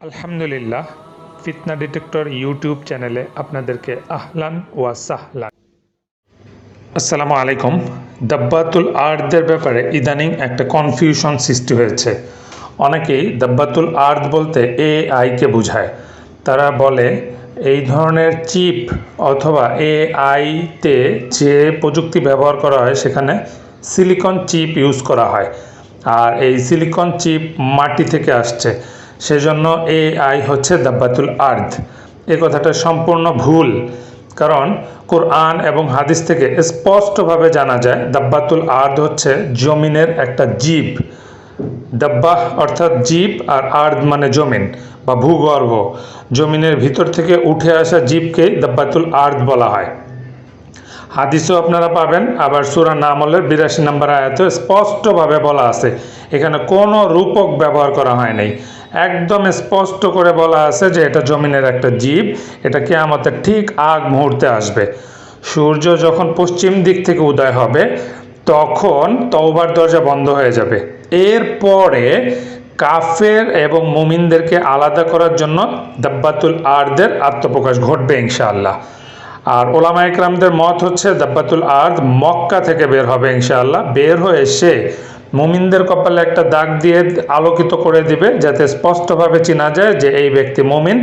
আলহামদুলিল্লাহ, ফিতনা detector YouTube চ্যানেলে আপনাদেরকে আহলান ওয়া সাহলান। আসসালামু আলাইকুম। দাব্বাতুল আর্থদের ব্যাপারে ইদানিং একটা কনফিউশন সৃষ্টি হয়েছে। অনেকেই দাব্বাতুল আর্থ বলতে এ আইকে বোঝায়। তারা বলে, এই ধরনের চিপ অথবা এ আইতে যে প্রযুক্তি ব্যবহার করা হয়, সেখানে সিলিকন চিপ ইউজ করা হয়। আর এই সিলিকন চিপ মাটি থেকে আসছে। সেজন্য এ আই হচ্ছে দাব্বাতুল আর্থ এ কথাটা সম্পূর্ণ ভুল, কারণ কোরআন এবং হাদিস থেকে স্পষ্টভাবে জানা যায় দাব্বাতুল আর্থ হচ্ছে জমিনের একটা জীব। দাব্বাহ অর্থাৎ জীব আর আর্থ মানে জমিন বা ভূগর্ভ। জমিনের ভিতর থেকে উঠে আসা জীবকেই দাব্বাতুল আর্থ বলা হয়। হাদিসও আপনারা পাবেন, আবার সুরা নামলের বিরাশি নম্বর আয়াতে স্পষ্টভাবে বলা আছে। এখানে কোনো রূপক ব্যবহার করা হয় নাই। একদম স্পষ্ট করে বলা আছে যে এটা জমিনের একটা জীব, এটা কেয়ামতের ঠিক আগ মুহূর্তে আসবে। সূর্য যখন পশ্চিম দিক থেকে উদয় হবে, তখন তওবার দরজা বন্ধ হয়ে যাবে। এরপরে কাফের এবং মুমিনদেরকে আলাদা করার জন্য দাব্বাতুল আর্দের আত্মপ্রকাশ ঘটবে ইনশাআল্লাহ। আর ওলামা একরামদের মত হচ্ছে দাব্বাতুল আর্দ মক্কা থেকে বের হবে ইনশাআল্লাহ। বের হয়ে সে মুমিনদের কপালে একটা দাগ দিয়ে আলোকিত করে দিবে, যাতে স্পষ্টভাবে চেনা যায় যে এই ব্যক্তি মুমিন।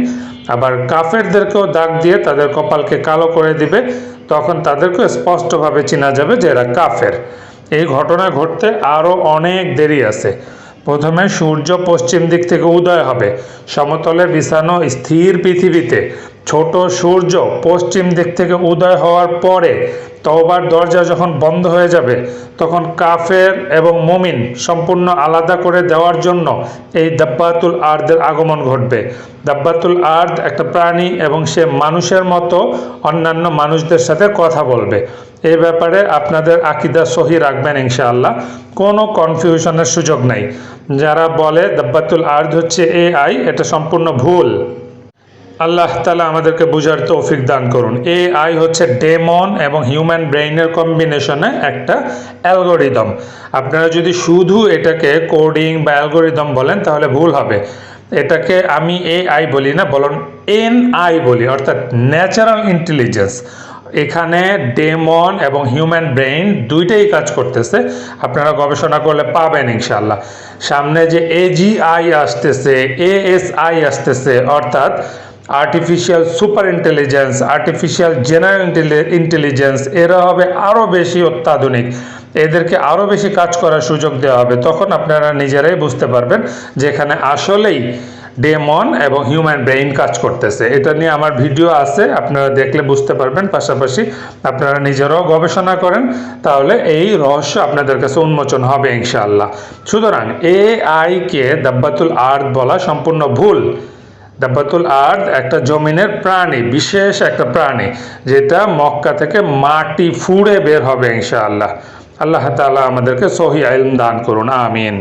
আবার কাফেরদেরকেও দাগ দিয়ে তাদের কপালকে কালো করে দিবে, তখন তাদেরকেও স্পষ্টভাবে চেনা যাবে যে এরা কাফের। এই ঘটনা ঘটতে আরও অনেক দেরি আছে। প্রথমে সূর্য পশ্চিম দিক থেকে উদয় হবে। সমতলে বিছানো স্থির পৃথিবীতে। ছোট সূর্য পশ্চিম দিক থেকে উদয় হওয়ার পরে তওবার দরজা যখন বন্ধ হয়ে যাবে, তখন কাফের এবং মুমিন সম্পূর্ণ আলাদা করে দেওয়ার জন্য এই দাব্বাতুল আর্দের আগমন ঘটবে। দাব্বাতুল আর্দ একটা প্রাণী এবং সে মানুষের মতো অন্যান্য মানুষদের সাথে কথা বলবে। এই ব্যাপারে আপনাদের আকিদা সহি রাখবেন ইনশাআল্লাহ, কোনো কনফিউশনের সুযোগ নাই। যারা বলে দাব্বাতুল আর্দ হচ্ছে এ আই এটা সম্পূর্ণ ভুল। আল্লাহ তালা আমাদেরকে বুঝার তৌফিক দান করুন। এ আই হচ্ছে ডেমন এবং হিউম্যান ব্রেইনের কম্বিনেশনে একটা অ্যালগোরিদম। আপনারা যদি শুধু এটাকে কোডিং বা অ্যালগোরিদম বলেন, তাহলে ভুল হবে। এটাকে আমি এ আই বলি না বলুন এন আই বলি, অর্থাৎ ন্যাচারাল ইন্টেলিজেন্স। এখানে ডেমন এবং হিউম্যান ব্রেইন দুইটাই কাজ করতেছে। আপনারা গবেষণা করলে পাবেন ইনশাল্লাহ সামনে যে এজিআই আসতেছে এএসআই আসতেছে, অর্থাৎ artificial super intelligence artificial general intelligence এরা হবে আরও বেশি অত্যাধুনিক। এদেরকে আরও বেশি কাজ করার সুযোগ দেওয়া হবে। তখন আপনারা নিজেরাই বুঝতে পারবেন যে এখানে আসলেই ডেমন এবং হিউম্যান ব্রেইন কাজ করতেছে। এটা নিয়ে আমার ভিডিও আছে, আপনারা দেখলে বুঝতে পারবেন। পাশাপাশি আপনারা নিজেরাও গবেষণা করেন, তাহলে এই রহস্য আপনাদের কাছে উন্মোচন হবে ইনশাআল্লাহ। সুতরাং এআইকে দাব্বাতুল আর্থ বলা সম্পূর্ণ ভুল। দাব্বাতুল আর্থ একটা জমিনের প্রাণী, বিশেষ একটা প্রাণী, যেটা মক্কা থেকে মাটি ফুড়ে বের হবে ইনশাআল্লাহ। আল্লাহ তালা আমাদেরকে সহি আইলম দান করুন, আমিন।